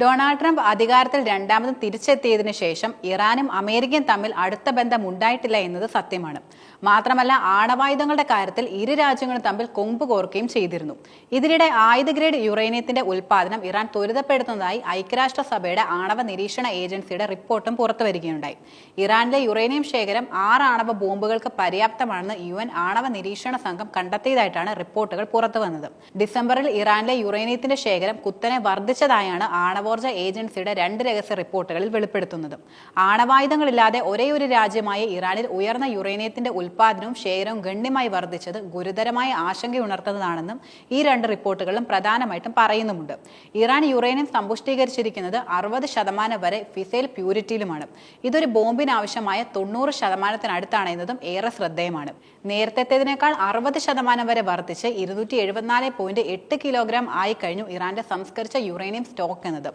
Donald Trump അധികാരത്തിൽ രണ്ടാമതും തിരിച്ചെത്തിയതിനു ശേഷം ഇറാനും അമേരിക്കയും തമ്മിൽ അടുത്ത ബന്ധം ഉണ്ടായിട്ടില്ല എന്നത് സത്യമാണ്. മാത്രമല്ല ആണവായുധങ്ങളുടെ കാര്യത്തിൽ ഇരു രാജ്യങ്ങളും തമ്മിൽ കൊമ്പ് കോർക്കുകയും ചെയ്തിരുന്നു. ഇതിനിടെ ആയുധ ഗ്രേഡ് യുറേനിയത്തിന്റെ ഉൽപാദനം ഇറാൻ ത്വരിതപ്പെടുത്തുന്നതായി ഐക്യരാഷ്ട്രസഭയുടെ ആണവ നിരീക്ഷണ ഏജൻസിയുടെ റിപ്പോർട്ടും പുറത്തുവരികയുണ്ടായി. ഇറാനിലെ യുറേനിയം ശേഖരം ആറ് ആണവ ബോംബുകൾക്ക് പര്യാപ്തമാണെന്ന് യു എൻ ആണവ നിരീക്ഷണ സംഘം കണ്ടെത്തിയതായിട്ടാണ് റിപ്പോർട്ടുകൾ പുറത്തുവന്നത്. ഡിസംബറിൽ ഇറാനിലെ യുറേനിയത്തിന്റെ ശേഖരം കുത്തനെ വർദ്ധിച്ചതായാണ് ആണവോർജ ഏജൻസിയുടെ രണ്ട് രഹസ്യ റിപ്പോർട്ടുകളിൽ വെളിപ്പെടുത്തുന്നതും ആണവായുധങ്ങളില്ലാതെ ഒരേ ഒരു രാജ്യമായ ഇറാനിൽ ഉയർന്ന യുറേനിയത്തിന്റെ ഉൽപാദനവും ഷെയറും ഗണ്യമായി വർദ്ധിച്ചത് ഗുരുതരമായ ആശങ്കയുണർത്തുന്നതാണെന്നും ഈ രണ്ട് റിപ്പോർട്ടുകളും പ്രധാനമായിട്ടും പറയുന്നുമുണ്ട്. ഇറാൻ യുറേനിയം സമ്പുഷ്ടീകരിച്ചിരിക്കുന്നത് അറുപത് ശതമാനം വരെ ഫിസൈൽ പ്യൂരിറ്റിയിലുമാണ്. ഇതൊരു ബോംബിനാവശ്യമായ തൊണ്ണൂറ് ശതമാനത്തിനടുത്താണ് എന്നതും ഏറെ ശ്രദ്ധേയമാണ്. നേരത്തെത്തേതിനേക്കാൾ അറുപത് ശതമാനം വരെ വർദ്ധിച്ച് ഇരുന്നൂറ്റി എഴുപത്തിനാല് പോയിന്റ് എട്ട് കിലോഗ്രാം ആയി കഴിഞ്ഞു ഇറാന്റെ സംസ്കരിച്ച യുറേനിയം സ്റ്റോക്ക് എന്നത്.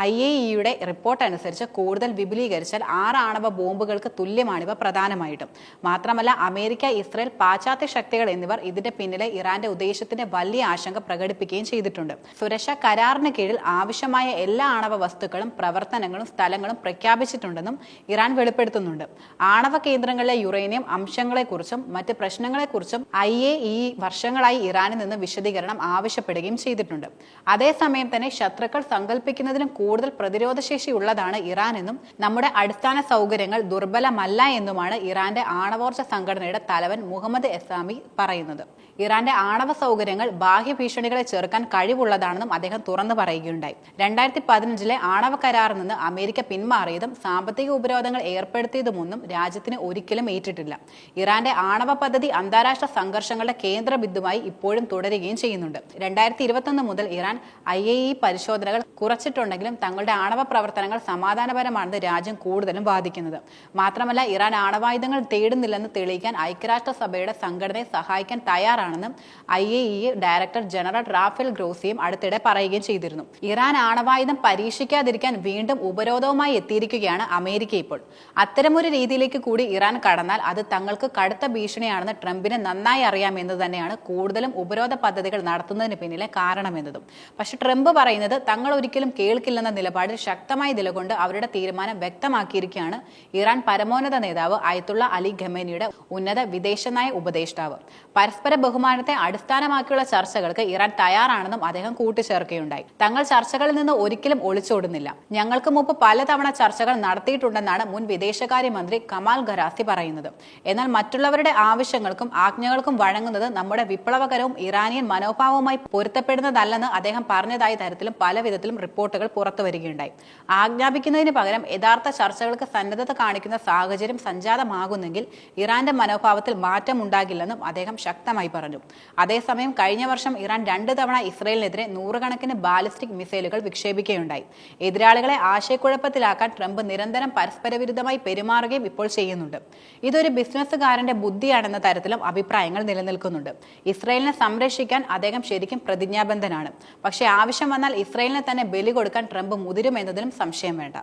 ഐ എ ഇയുടെ റിപ്പോർട്ട് അനുസരിച്ച് കൂടുതൽ വിപുലീകരിച്ചാൽ ആറ് ആണവ ബോംബുകൾക്ക് തുല്യമാണിവ പ്രധാനമായിട്ടും. മാത്രമല്ല അമേരിക്ക ഇസ്രയേൽ പാശ്ചാത്യ ശക്തികൾ എന്നിവർ ഇതിന്റെ പിന്നിലെ ഇറാന്റെ ഉദ്ദേശത്തിന്റെ വലിയ ആശങ്ക പ്രകടിപ്പിക്കുകയും ചെയ്തിട്ടുണ്ട്. സുരക്ഷാ കരാറിന് കീഴിൽ ആവശ്യമായ എല്ലാ ആണവ വസ്തുക്കളും പ്രവർത്തനങ്ങളും സ്ഥലങ്ങളും പ്രഖ്യാപിച്ചിട്ടുണ്ടെന്നും ഇറാൻ വെളിപ്പെടുത്തുന്നുണ്ട്. ആണവ കേന്ദ്രങ്ങളിലെ യുറേനിയം അംശങ്ങളെക്കുറിച്ചും മറ്റ് പ്രശ്നങ്ങളെക്കുറിച്ചും ഐ എ ഇ വർഷങ്ങളായി ഇറാനിൽ നിന്ന് വിശദീകരണം ആവശ്യപ്പെടുകയും ചെയ്തിട്ടുണ്ട്. അതേസമയം തന്നെ ശത്രുക്കൾ സങ്കല്പിക്കുന്നതിനും കൂടുതൽ പ്രതിരോധശേഷി ഉള്ളതാണ് ഇറാൻ എന്നും നമ്മുടെ അടിസ്ഥാന സൗകര്യങ്ങൾ ദുർബലമല്ല എന്നുമാണ് ഇറാന്റെ ആണവോർജ സംഘടനയുടെ തലവൻ മുഹമ്മദ് എസാമി പറയുന്നത്. ഇറാന്റെ ആണവ സൗകര്യങ്ങൾ ബാഹ്യ ഭീഷണികളെ ചെറുക്കാൻ കഴിവുള്ളതാണെന്നും അദ്ദേഹം തുറന്നു പറയുകയുണ്ടായി. രണ്ടായിരത്തി പതിനഞ്ചിലെ ആണവ കരാറിൽ നിന്ന് അമേരിക്ക പിന്മാറിയതും സാമ്പത്തിക ഉപരോധങ്ങൾ ഏർപ്പെടുത്തിയതുമൊന്നും രാജ്യത്തിന് ഒരിക്കലും ഏറ്റിട്ടില്ല. ഇറാന്റെ ആണവ പദ്ധതി അന്താരാഷ്ട്ര സംഘർഷങ്ങളുടെ കേന്ദ്ര ബിന്ദുവായി ഇപ്പോഴും തുടരുകയും ചെയ്യുന്നുണ്ട്. രണ്ടായിരത്തി ഇരുപത്തൊന്ന് മുതൽ ഇറാൻ ഐ എ ഇ പരിശോധനകൾ കുറച്ചിട്ടുണ്ടെങ്കിലും തങ്ങളുടെ ആണവ പ്രവർത്തനങ്ങൾ സമാധാനപരമാണെന്ന് രാജ്യം കൂടുതലും വാദിക്കുന്നത്. മാത്രമല്ല ഇറാൻ ആണവായുധങ്ങൾ തേടുന്നില്ലെന്ന് തെളിയിക്കാൻ ഐക്യരാഷ്ട്രസഭയുടെ സംഘടനയെ സഹായിക്കാൻ തയ്യാറാണെന്നും I A E director general Rafael ഗ്രോസിയും അടുത്തിടെ പറയുകയും ചെയ്തിരുന്നു. ഇറാൻ ആണവായുധം പരീക്ഷിക്കാതിരിക്കാൻ വീണ്ടും ഉപരോധവുമായി എത്തിയിരിക്കുകയാണ് അമേരിക്ക ഇപ്പോൾ. അത്തരമൊരു രീതിയിലേക്ക് കൂടി ഇറാൻ കടന്നാൽ അത് തങ്ങൾക്ക് കടുത്ത ഭീഷണിയാണെന്ന് ട്രംപിന് നന്നായി അറിയാമെന്ന് തന്നെയാണ് കൂടുതലും ഉപരോധ പദ്ധതികൾ നടത്തുന്നതിന് പിന്നിലെ കാരണമെന്നതും. പക്ഷെ ട്രംപ് പറയുന്നത് തങ്ങൾ ഒരിക്കലും കേൾക്കില്ലെന്ന നിലപാടിൽ ശക്തമായി നിലകൊണ്ട് അവരുടെ തീരുമാനം വ്യക്തമാക്കിയിരിക്കുകയാണ് ഇറാൻ പരമോന്നത നേതാവ് അയത്തുള്ള അലി ഖമേനിയുടെ ഉന്നത വിദേശനയ ഉപദേഷ്ടാവ്. പരസ്പര ബഹുമാനത്തെ അടിസ്ഥാനമാക്കിയുള്ള ചർച്ചകൾക്ക് ഇറാൻ തയ്യാറാണെന്നും അദ്ദേഹം കൂട്ടിച്ചേർക്കുകയുണ്ടായി. തങ്ങൾ ചർച്ചകളിൽ നിന്ന് ഒരിക്കലും ഒളിച്ചോടുന്നില്ല. ഞങ്ങൾക്ക് മുമ്പ് പലതവണ ചർച്ചകൾ നടത്തിയിട്ടുണ്ടെന്നാണ് മുൻ വിദേശകാര്യമന്ത്രി കമാൽ ഖരാസി പറയുന്നത്. എന്നാൽ മറ്റുള്ളവരുടെ ആവശ്യങ്ങൾക്കും ആജ്ഞകൾക്കും വഴങ്ങുന്നത് നമ്മുടെ വിപ്ലവകരവും ഇറാനിയൻ മനോഭാവവുമായി പൊരുത്തപ്പെടുന്നതല്ലെന്ന് അദ്ദേഹം പറഞ്ഞതായി തരത്തിലും പല വിധത്തിലും റിപ്പോർട്ടുകൾ പുറത്തു വരികയുണ്ടായി. ആജ്ഞാപിക്കുന്നതിന് പകരം യഥാർത്ഥ ചർച്ചകൾക്ക് സന്നദ്ധത കാണിക്കുന്ന സാഹചര്യം സംജാതമാകുന്നെങ്കിൽ ഇറാന്റെ മനോഭാവത്തിൽ മാറ്റം ഉണ്ടാകില്ലെന്നും അദ്ദേഹം ശക്തമായി പറഞ്ഞു. അതേസമയം കഴിഞ്ഞ വർഷം ഇറാൻ രണ്ട് തവണ ഇസ്രയേലിനെതിരെ നൂറുകണക്കിന് ബാലിസ്റ്റിക് മിസൈലുകൾ വിക്ഷേപിക്കുകയുണ്ടായി. എതിരാളികളെ ആശയക്കുഴപ്പത്തിലാക്കാൻ ട്രംപ് നിരന്തരം പരസ്പര വിരുദ്ധമായി പെരുമാറുകയും ഇപ്പോൾ ചെയ്യുന്നുണ്ട്. ഇതൊരു ബിസിനസ്സുകാരന്റെ ബുദ്ധിയാണെന്ന തരത്തിലും അഭിപ്രായങ്ങൾ നിലനിൽക്കുന്നുണ്ട്. ഇസ്രയേലിനെ സംരക്ഷിക്കാൻ അദ്ദേഹം ശരിക്കും പ്രതിജ്ഞാബദ്ധനാണ്. പക്ഷേ ആവശ്യം വന്നാൽ ഇസ്രയേലിനെ തന്നെ ബലി കൊടുക്കാൻ ട്രംപ് മുതിരുമെന്നതിലും സംശയം വേണ്ട.